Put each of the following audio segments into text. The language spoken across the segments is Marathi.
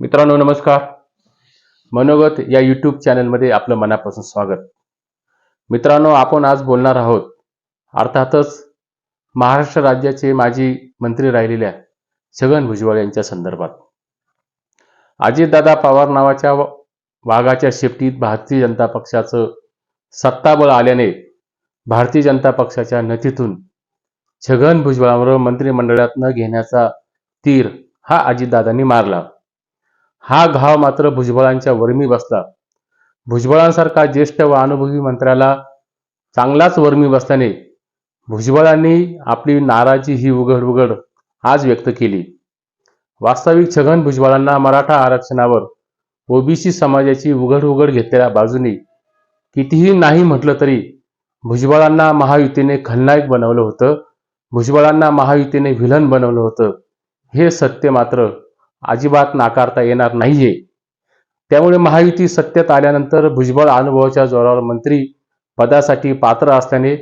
मित्रांनो नमस्कार. मनोगत या यूट्यूब चॅनलमध्ये आपलं मनापासून स्वागत. मित्रांनो आपण आज बोलणार आहोत अर्थातच महाराष्ट्र राज्याचे माजी मंत्री राहिलेल्या छगन भुजबळ यांच्या संदर्भात. अजितदादा पवार नावाच्या वाघाच्या शेपटीत भारतीय जनता पक्षाचं सत्ताबळ आल्याने भारतीय जनता पक्षाच्या नथीतून छगन भुजबळावर मंत्रिमंडळात न घेण्याचा तीर हा अजितदादांनी मारला. हा घाव मात्र भुजबळांच्या वर्मी बसला. भुजबळांसारखा ज्येष्ठ व अनुभवी मंत्र्याला चांगलाच वर्मी बसल्याने भुजबळांनी आपली नाराजी ही उघड उघड आज व्यक्त केली. वास्तविक छगन भुजबळांना मराठा आरक्षणावर ओबीसी समाजाची उघड उघड घेतलेल्या बाजूने कितीही नाही म्हटलं तरी भुजबळांना महायुतीने खलनायक बनवलं होतं. भुजबळांना महायुतीने व्हिलन बनवलं होतं. हे सत्य मात्र अजिबात नाकारता येणार नाहीये. त्यामुळे महायुती सत्तेत आल्यानंतर भुजबळ अनुभवाच्या जोरावर मंत्री पदासाठी पात्र असल्याने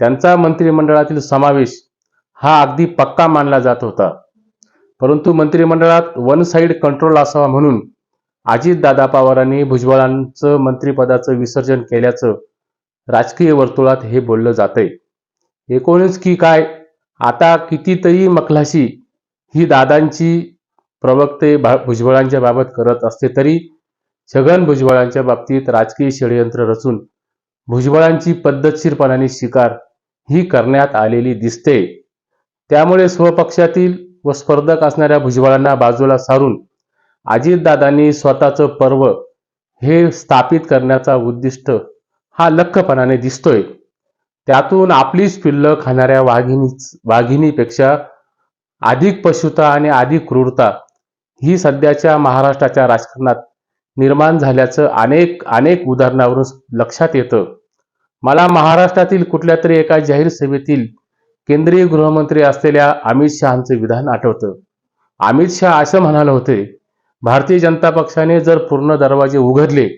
त्यांचा मंत्रिमंडळातील समावेश हा अगदी पक्का मानला जात होता. परंतु मंत्रिमंडळात वन साईड कंट्रोल असावा म्हणून अजितदादा पवारांनी भुजबळांचं मंत्रिपदाचं विसर्जन केल्याचं राजकीय वर्तुळात हे बोललं जातंय. एकोणीस की काय? आता कितीतरी मखलाशी ही दादांची प्रवक्ते भा- भुजबळांच्या बाबत करत असते तरी छगन भुजबळांच्या बाबतीत राजकीय षडयंत्र रचून भुजबळांची पद्धतशीरपणाने शिकार ही करण्यात आलेली दिसते. त्यामुळे स्वपक्षातील व स्पर्धक असणाऱ्या भुजबळांना बाजूला सारून अजितदादांनी स्वतःचं पर्व हे स्थापित करण्याचा उद्दिष्ट हा लख्खपणाने दिसतोय. त्यातून आपलीच पिल्लं खाणाऱ्या वाघिणी वाघिणीपेक्षा अधिक पशुता आणि अधिक क्रूरता ही सध्याच्या महाराष्ट्राच्या राजकारणात निर्माण झाल्याचं अनेक अनेक उदाहरणावरून लक्षात येतं. मला महाराष्ट्रातील कुठल्या तरी एका जाहीर सभेतील केंद्रीय गृहमंत्री असलेल्या अमित शहाचं विधान आठवतं. अमित शहा असं म्हणाले होते भारतीय जनता पक्षाने जर पूर्ण दरवाजे उघडले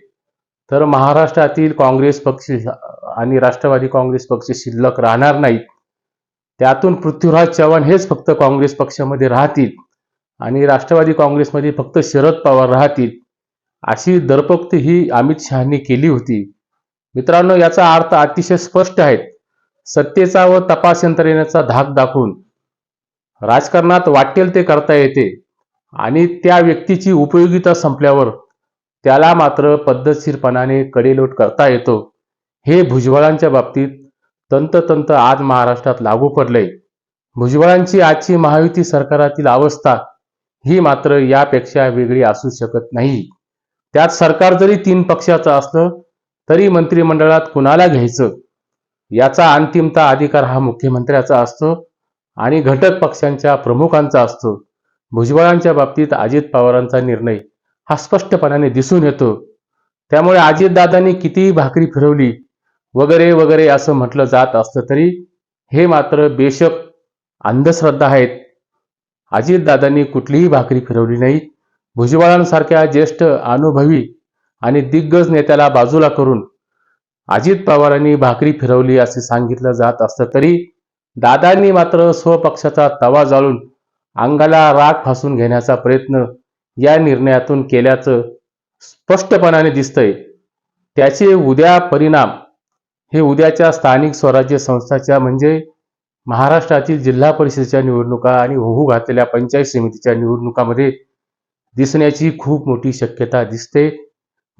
तर महाराष्ट्रातील काँग्रेस पक्ष आणि राष्ट्रवादी काँग्रेस पक्ष शिल्लक राहणार नाहीत. त्यातून पृथ्वीराज चव्हाण हेच फक्त काँग्रेस पक्षामध्ये राहतील. आणि राष्ट्रवादी काँग्रेसमध्ये फक्त शरद पवार राहतील अशी दरपक्त ही अमित शहानी केली होती. मित्रांनो याचा अर्थ अतिशय स्पष्ट आहे. सत्तेचा व तपास यंत्रणेचा धाक दाखवून राजकारणात वाटेल ते करता येते आणि त्या व्यक्तीची उपयोगिता संपल्यावर त्याला मात्र पद्धतशीरपणाने कडेलोट करता येतो. हे भुजबळांच्या बाबतीत तंततंत आज महाराष्ट्रात लागू पडलंय. भुजबळांची आजची महायुती सरकारातील अवस्था ही मात्र यापेक्षा वेगळी असू शकत नाही. त्यात सरकार जरी तीन पक्षाचं असलं तरी मंत्रिमंडळात कुणाला घ्यायचं? याचा अंतिमता अधिकार हा मुख्यमंत्र्याचा असतो आणि घटक पक्षांच्या प्रमुखांचा असतो. भुजबळांच्या बाबतीत अजित पवारांचा निर्णय हा स्पष्टपणाने दिसून येतो. त्यामुळे अजितदादांनी कितीही भाकरी फिरवली वगैरे वगैरे असं म्हटलं जात असलं तरी हे मात्र बेशक अंधश्रद्धा आहेत. अजितदादांनी कुठलीही भाकरी फिरवली नाही. भुजबळांसारख्या ज्येष्ठ अनुभवी आणि दिग्गज नेत्याला बाजूला करून अजित पवारांनी भाकरी फिरवली असे सांगितलं जात असलं तरी दादांनी मात्र स्वपक्षाचा तवा जाळून अंगाला राग फासून घेण्याचा प्रयत्न या निर्णयातून केल्याचं स्पष्टपणाने दिसतंय. त्याचे उद्या परिणाम हे उद्याच्या स्थानिक स्वराज्य संस्थाच्या म्हणजे महाराष्ट्रातील जिल्हा परिषदेच्या निवडणुका आणि होऊ घातलेल्या पंचायत समितीच्या निवडणुकामध्ये दिसण्याची खूप मोठी शक्यता दिसते.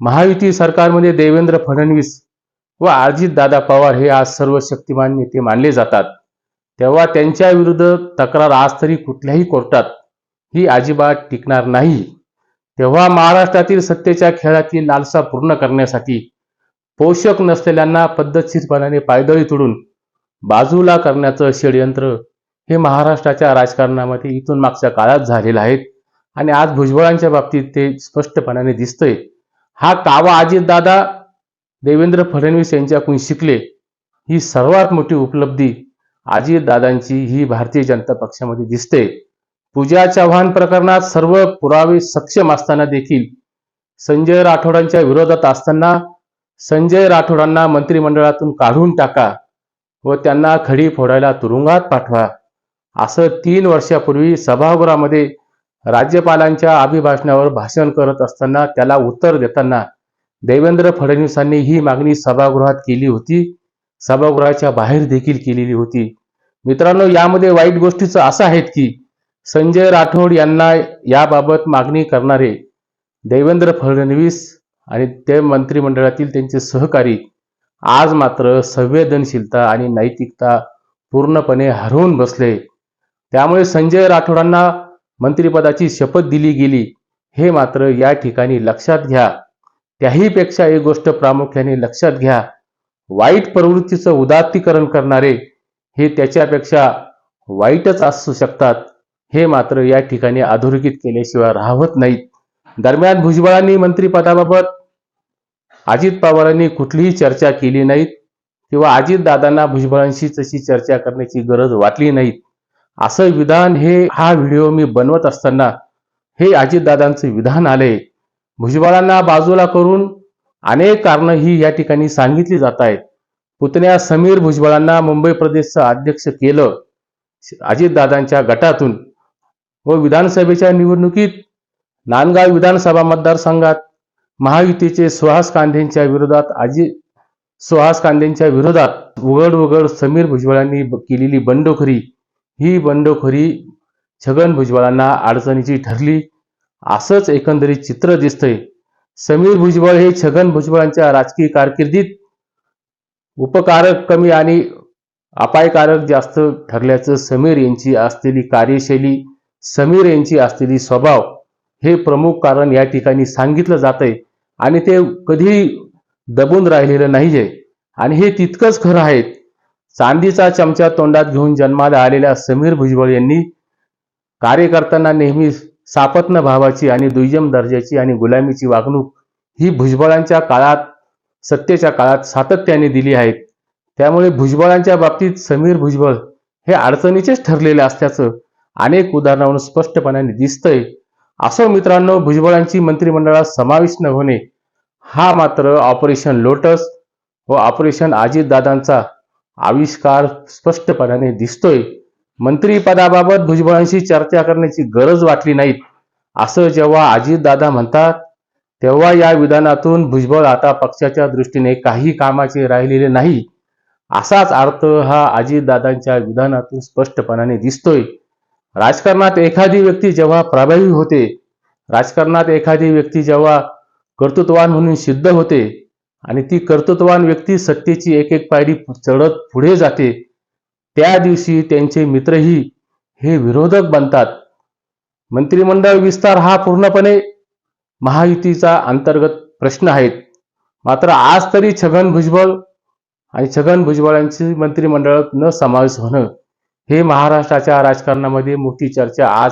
महायुती सरकारमध्ये देवेंद्र फडणवीस व अजितदादा पवार हे आज सर्व शक्तिमान नेते मानले जातात. तेव्हा त्यांच्या विरुद्ध तक्रार आज तरी कुठल्याही कोर्टात ही अजिबात टिकणार नाही. तेव्हा महाराष्ट्रातील सत्तेच्या खेळातील लालसा पूर्ण करण्यासाठी पोषक नसलेल्यांना पद्धतशीरपणाने पायदळी तोडून बाजूला करण्याचं षडयंत्र हे महाराष्ट्राच्या राजकारणामध्ये इथून मागच्या काळात झालेलं आहे. आणि आज भुजबळांच्या बाबतीत ते स्पष्टपणाने दिसतंय. हा कावा अजितदादा देवेंद्र फडणवीस यांच्याकडून शिकले. ही सर्वात मोठी उपलब्धी अजितदादांची ही भारतीय जनता पक्षामध्ये दिसते. पूजा चव्हाण प्रकरणात सर्व पुरावे सक्षम असताना देखील संजय राठोडांच्या विरोधात असताना संजय राठोडांना मंत्रिमंडळातून काढून टाका. व त्यांना खडी फोडायला तुरुंगात पाठवा. असं तीन वर्षापूर्वी सभागृहामध्ये राज्यपालांच्या अभिभाषणावर भाषण करत असताना त्याला उत्तर देताना देवेंद्र फडणवीसांनी ही मागणी सभागृहात केली होती. सभागृहाच्या बाहेर देखील केलेली होती. मित्रांनो यामध्ये वाईट गोष्टीचं असं आहेत की संजय राठोड यांना याबाबत मागणी करणारे देवेंद्र फडणवीस आणि ते मंत्रिमंडळातील त्यांचे सहकारी आज मात्र संवेदनशीलता आणि नैतिकता पूर्णपणे हरवून बसले. त्यामुळे संजय राठोडांना मंत्रिपदाची शपथ दिली गेली. हे मात्र या ठिकाणी लक्षात घ्या. त्याहीपेक्षा एक गोष्ट प्रामुख्याने लक्षात घ्या. वाईट प्रवृत्तीचं उदात्तीकरण करणारे हे त्याच्यापेक्षा वाईटच असू शकतात. हे मात्र या ठिकाणी अधोरेखित केल्याशिवाय राहत नाहीत. दरम्यान भुजबळांनी मंत्रिपदाबाबत अजित पवारांनी कुठलीही चर्चा केली नाहीत किंवा अजितदादांना भुजबळांशी तशी चर्चा करण्याची गरज वाटली नाही असं विधान हे हा व्हिडिओ मी बनवत असताना हे अजितदादांचं विधान आले. भुजबळांना बाजूला करून अनेक कारणं ही या ठिकाणी सांगितली जात आहेत. पुतण्या समीर भुजबळांना मुंबई प्रदेशचं अध्यक्ष केलं अजितदादांच्या गटातून व विधानसभेच्या निवडणुकीत नांदगाव विधानसभा मतदारसंघात महायुतीचे सुहास कांदेंच्या विरोधात अजित सुहास कांदेंच्या विरोधात उघड उघड समीर भुजबळांनी ब- केलेली बंडखोरी. ही बंडखोरी छगन भुजबळांना अडचणीची ठरली. असंच एकंदरीत चित्र दिसतंय. समीर भुजबळ हे छगन भुजबळांच्या राजकीय कारकिर्दीत उपकारक कमी आणि अपायकारक जास्त ठरल्याचं समीर यांची असलेली कार्यशैली समीर यांची असलेली स्वभाव हे प्रमुख कारण या ठिकाणी सांगितलं जातंय. आणि ते कधी दबून राहिलेलं नाहीये. आणि हे तितकंच खरं आहे. चांदीचा चमचा तोंडात घेऊन जन्माला आलेल्या समीर भुजबळ यांनी कार्यकर्त्यांना नेहमी सापत्न भावाची आणि दुय्यम दर्जाची आणि गुलामीची वागणूक ही भुजबळांच्या काळात सत्तेच्या काळात सातत्याने दिली आहेत त्यामुळे भुजबळांच्या बाबतीत समीर भुजबळ हे अडचणीचेच ठरलेले असल्याचं अनेक उदाहरणावरून स्पष्टपणाने दिसतंय. असो मित्रांनो भुजबळांची मंत्रिमंडळात समावेश न होणे हा मात्र ऑपरेशन लोटस व ऑपरेशन अजितदादांचा आविष्कार स्पष्टपणाने दिसतोय. मंत्रीपदाबाबत भुजबळांशी चर्चा करण्याची गरज वाटली नाही असं जेव्हा अजितदादा म्हणतात तेव्हा या विधानातून भुजबळ आता पक्षाच्या दृष्टीने काही कामाचे राहिलेले नाही. असाच अर्थ हा अजितदादांच्या विधानातून स्पष्टपणाने दिसतोय. राजकारणात एखादी व्यक्ती जेव्हा प्रभावी होते राजकारणात एखादी व्यक्ती जेव्हा कर्तृत्वान म्हणून सिद्ध होते आणि ती कर्तृत्वान व्यक्ती सत्तेची एक एक पायरी चढत पुढे जाते त्या दिवशी त्यांचे मित्रही हे विरोधक बनतात. मंत्रिमंडळ विस्तार हा पूर्णपणे महायुतीचा अंतर्गत प्रश्न आहेत मात्र आज तरी छगन भुजबळ आणि छगन भुजबळांची मंत्रिमंडळात न समावेश होणं हे महाराष्ट्राच्या राजकारणामध्ये मोठी चर्चा आज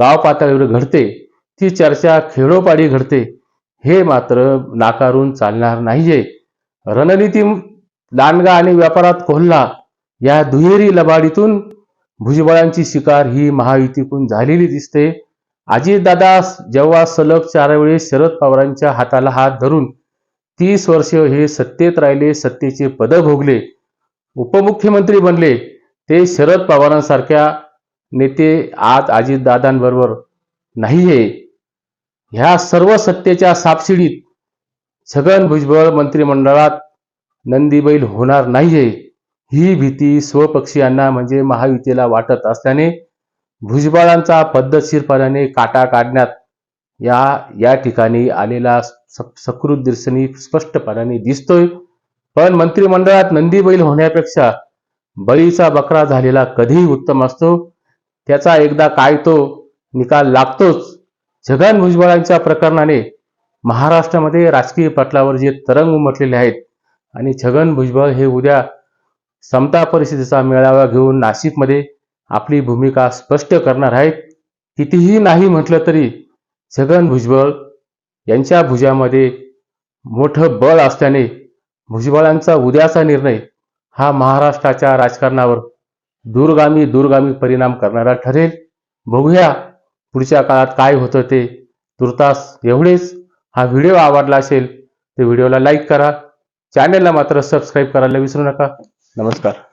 गाव पातळीवर घडते. ती चर्चा खेडोपाडी घडते. हे मात्र नाकारून चालणार नाहीये. रणनीती दांडगा आणि व्यापारात कोल्हा या दुहेरी लबाडीतून भुजबळांची शिकार ही महायुतीकडून झालेली दिसते. अजितदादा जेव्हा सलग चार वेळेस शरद पवारांच्या हाताला हात धरून तीस वर्ष हे सत्तेत राहिले सत्तेचे पद भोगले. उपमुख्यमंत्री बनले. ते शरद पवारांसारख्या नेते आज अजितदादांबरोबर नाहीये. ह्या सर्व सत्तेच्या सापशिडीत छगन भुजबळ मंत्रिमंडळात नंदीबैल होणार नाहीये. ही भीती स्वपक्षीयांना म्हणजे महायुतीला वाटत असल्याने भुजबळांचा पद्धतशीरपणाने काटा काढण्यात या या ठिकाणी आलेला स- सकृत दर्शनी स्पष्टपणाने दिसतोय. पण मंत्रिमंडळात नंदीबैल होण्यापेक्षा बळीचा बकरा झालेला कधीही उत्तम असतो. त्याचा एकदा काय तो निकाल लागतोच. छगन भुजबळांच्या प्रकरणाने महाराष्ट्रामध्ये राजकीय पटलावर जे तरंग उमटलेले आहेत आणि छगन भुजबळ हे उद्या समता परिषदेचा मेळावा घेऊन नाशिकमध्ये आपली भूमिका स्पष्ट करणार आहेत. कितीही नाही म्हटलं तरी छगन भुजबळ यांच्या भुजामध्ये मोठं बळ असल्याने भुजबळांचा उद्याचा निर्णय हा महाराष्ट्राच्या राजकारणावर दूरगामी दूरगामी परिणाम करणारा ठरेल. बघूया पुढच्या काळात काय होतं ते. तुर्तास एवढेच. हा व्हिडिओ आवडला असेल तर व्हिडिओला लाईक करा. चॅनेलला मात्र सबस्क्राईब करायला विसरू नका. नमस्कार.